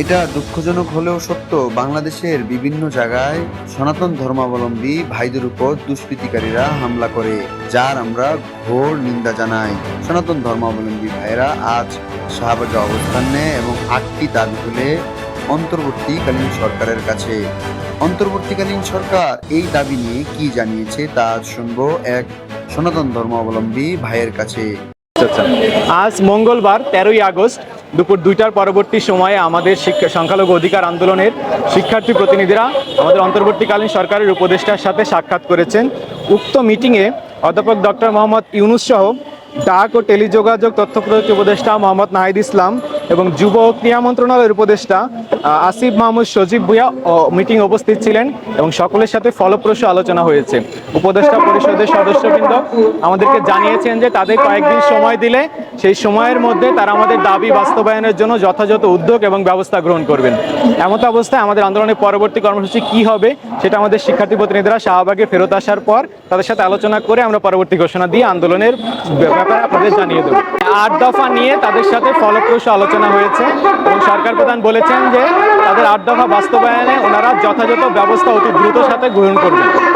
এটা দুঃখজনক হলেও সত্য, বাংলাদেশের বিভিন্ন জায়গায় সনাতন ধর্মাবলম্বী ভাইদের উপর দুষ্কৃতিকারীরা হামলা করে, যার আমরা ঘোর নিন্দা জানাই। সনাতন ধর্মাবলম্বী ভাইরা আজ শাহবাগে অবস্থান নেয় এবং আটটি দাবি তুলে অন্তর্বর্তীকালীন সরকারের কাছে। অন্তর্বর্তীকালীন সরকার এই দাবি নিয়ে কি জানিয়েছে তা শুনব এক সনাতন ধর্মাবলম্বী ভাইয়ের কাছে। আজ মঙ্গলবার তেরোই আগস্ট দুপুর দুইটার পরবর্তী সময়ে আমাদের শিক্ষা সংখ্যালঘু অধিকার আন্দোলনের শিক্ষার্থী প্রতিনিধিরা আমাদের অন্তর্বর্তীকালীন সরকারের উপদেষ্টার সাথে সাক্ষাৎ করেছেন। উক্ত মিটিংয়ে অধ্যাপক ডক্টর মোহাম্মদ ইউনুস সহ ডাক ও টেলিযোগাযোগ তথ্য প্রযুক্তি উপদেষ্টা মোহাম্মদ নাহিদ ইসলাম এবং যুব ক্রীড়া মন্ত্রণালয়ের উপদেষ্টা আসিফ মাহমুদ সজীব ভুয়া মিটিং উপস্থিত ছিলেন এবং সকলের সাথে ফলপ্রসূ আলোচনা হয়েছে। উপদেষ্টা পরিষদের সদস্যবৃন্দ আমাদেরকে জানিয়েছেন যে তাদের কয়েকদিন সময় দিলে সেই সময়ের মধ্যে তারা আমাদের দাবি বাস্তবায়নের জন্য যথাযথ উদ্যোগ এবং ব্যবস্থা গ্রহণ করবেন। এমত অবস্থায় আমাদের আন্দোলনের পরবর্তী কর্মসূচি কি হবে সেটা আমাদের শিক্ষার্থী প্রতিনিধিরা শাহবাগে ফেরত আসার পর তাদের সাথে আলোচনা করে আমরা পরবর্তী ঘোষণা দিয়ে আন্দোলনের ব্যাপারে আপনাদের জানিয়ে দেবো। আট দফা নিয়ে তাদের সাথে ফলপ্রসূ আলোচনা হয়েছে এবং সরকার প্রধান বলেছেন যে তাদের আট দফা বাস্তবায়নে ওনারা যথাযথ ব্যবস্থা অতি দ্রুত সাথে গ্রহণ করবেন।